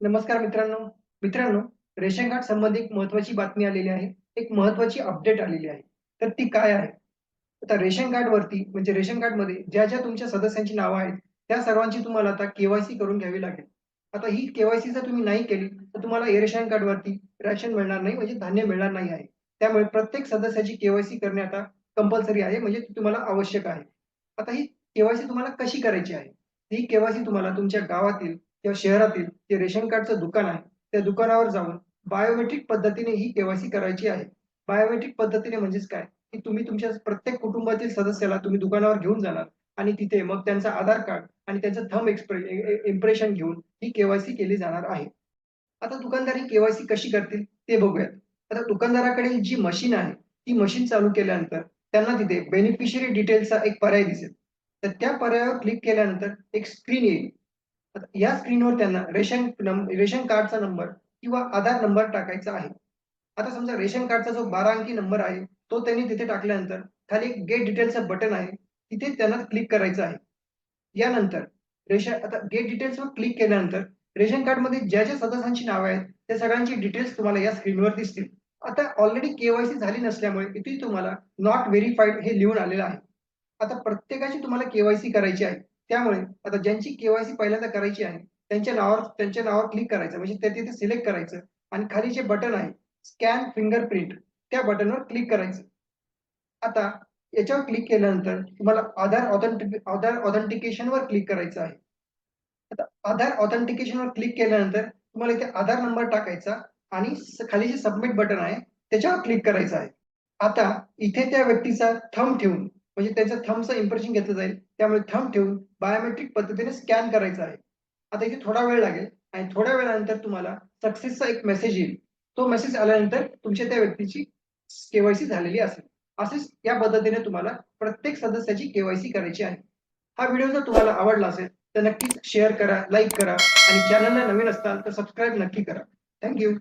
नमस्कार मित्रांनो. मित्रांनो रेशन कार्ड संबंधित एक महत्वाची बातमी आलेली आहे. एक महत्वाची अपडेट आलेली आहे. तर ती काय आहे? आता रेशन कार्ड वरती म्हणजे रेशन कार्डमध्ये ज्या ज्या तुमच्या सदस्यांची नावं आहेत त्या सर्वांची तुम्हाला आता केवायसी करून घ्यावी लागेल. आता ही केवायसी जर तुम्ही नाही केली तर तुम्हाला ए रेशन कार्ड वरती राशन मिळणार नाही म्हणजे धान्य मिळणार नाही आहे. त्यामुळे प्रत्येक सदस्याची केवायसी करणे आता कंपल्सरी आहे म्हणजे ती तुम्हाला आवश्यक आहे. आता ही केवायसी तुम्हाला कशी करायची आहे? ही केवायसी तुम्हाला तुमच्या गावातील किंवा शहरातील जे रेशन कार्डचं दुकान आहे त्या दुकानावर जाऊन बायोमेट्रिक पद्धतीने ही केवायसी करायची आहे. बायोमेट्रिक पद्धतीने म्हणजेच काय? की तुम्ही तुमच्या प्रत्येक कुटुंबातील सदस्याला तुम्ही दुकानावर घेऊन जाणार आणि तिथे मग त्यांचा आधार कार्ड आणि त्यांचं थम एक्सप्रे इम्प्रेशन घेऊन ही केवायसी केली जाणार आहे. आता दुकानदार ही केवायसी कशी करतील ते बघूयात. आता दुकानदाराकडील जी मशीन आहे ती मशीन चालू केल्यानंतर त्यांना तिथे बेनिफिशियरी डिटेल्सचा एक पर्याय दिसेल. तर त्या पर्यायावर क्लिक केल्यानंतर एक स्क्रीन येईल. या स्क्रीनवर त्यांना रेशन रेशन कार्डचा नंबर किंवा आधार नंबर टाकायचा आहे. आता समजा रेशन कार्डचा जो बारा अंकी नंबर आहे तो त्यांनी तिथे टाकल्यानंतर खाली एक गेट डिटेल्सचं बटन आहे तिथे त्यांना क्लिक करायचं आहे. यानंतर रेशन आता गेट डिटेल्सवर क्लिक केल्यानंतर रेशन कार्डमध्ये ज्या ज्या सदस्यांची नावं आहेत त्या सगळ्यांची डिटेल्स तुम्हाला या स्क्रीनवर दिसतील. आता ऑलरेडी केवायसी झाली नसल्यामुळे इथे तुम्हाला नॉट व्हेरीफाईड हे लिहून आलेलं आहे. आता प्रत्येकाची तुम्हाला केवायसी करायची आहे. त्यामुळे आता ज्यांची केवायसी पहिल्यांदा करायची आहे त्यांच्या नावावर त्यांच्या नावावर क्लिक करायचं म्हणजे ते तिथे सिलेक्ट करायचं. आणि खाली जे बटन आहे स्कॅन फिंगरप्रिंट त्या बटनवर क्लिक करायचं. आता याच्यावर क्लिक केल्यानंतर तुम्हाला आधार ऑथेंटिक आधार ऑथेंटिकेशन वर क्लिक करायचं आहे. आता आधार ऑथेंटिकेशन वर क्लिक केल्यानंतर तुम्हाला इथे आधार नंबर टाकायचा आणि खाली जे सबमिट बटन आहे त्याच्यावर क्लिक करायचं आहे. आता इथे त्या व्यक्तीचा थंब ठेवून म्हणजे त्यांचं थंबचं इम्प्रेशन घेतलं जाईल. त्यामुळे थंब ठेवून बायोमेट्रिक पद्धतीने स्कॅन करायचं आहे. आता इथे थोडा वेळ लागेल आणि थोड्या वेळानंतर तुम्हाला सक्सेसचा एक मेसेज येईल. तो मेसेज आल्यानंतर तुमच्या त्या व्यक्तीची केवायसी झालेली असेल. असेच या पद्धतीने तुम्हाला प्रत्येक सदस्याची केवायसी करायची आहे. हा व्हिडिओ जर तुम्हाला आवडला असेल तर नक्कीच शेअर करा लाईक करा आणि चॅनलला नवीन असताल तर सबस्क्राईब नक्की करा. थँक्यू